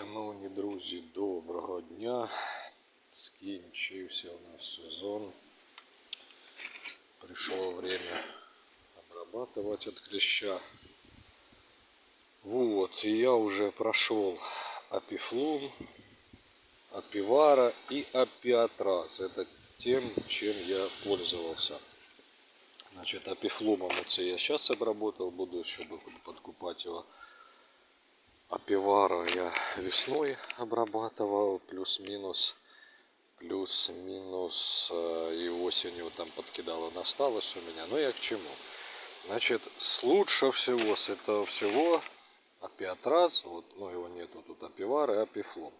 Шановні друзі, доброго дня. Скінчився у нас сезон. Пришло время обрабатывать от клеща. Вот, и я уже прошел апифлум, апивара и апиатраз. Это тем, чем я пользовался. Значит, апифлумом это я сейчас обработал, буду еще подкупать его Апивара я весной обрабатывал, плюс-минус, плюс-минус э, и осенью там подкидало осталось у меня. Но я к чему? Значит, лучше всего с этого всего апиатраз, вот, ну его нету тут апивара и апифлум.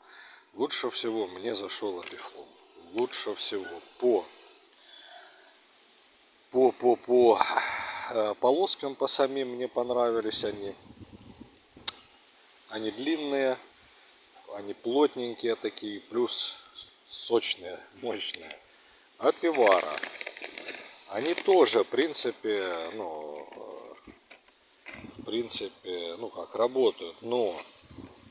Лучше всего мне зашел апифлум. Лучше всего по по по по э, полоскам по самим мне понравились они. Они длинные, они плотненькие такие, плюс сочные, мощные. А пивара, они тоже, в принципе, ну, в принципе, ну как, работают, но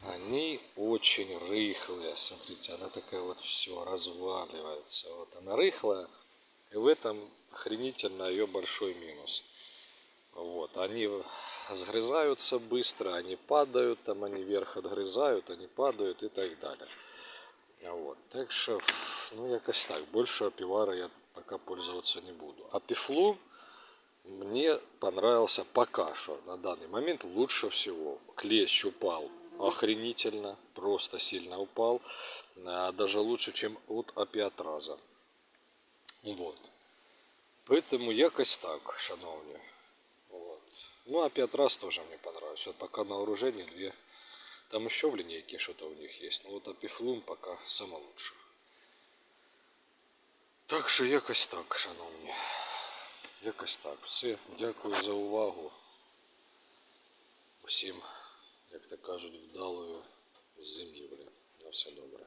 они очень рыхлые. Смотрите, она такая вот все разваливается. Вот она рыхлая, и в этом охренительно ее большой минус. Вот, они сгрызаются быстро, они падают, там они вверх отгрызают, они падают и так далее. Вот. Так що, ну якось так. Больше апивара я пока пользоваться не буду. Апифлу мне понравился пока что на данный момент лучше всего. Клещ упал охренительно, просто сильно упал. А даже лучше, чем от апиатраза. Вот. Поэтому якось так, шановні. Вот. Ну, а пять раз тоже мне понравилось. Вот пока на вооружении две. Там еще в линейке что-то у них есть. Но вот Апифлум пока самое лучшее. Так що якось так, шановні. Якось так. Все. Дякую за увагу. Усім, як то кажуть, вдалої зимівлі. На все добре.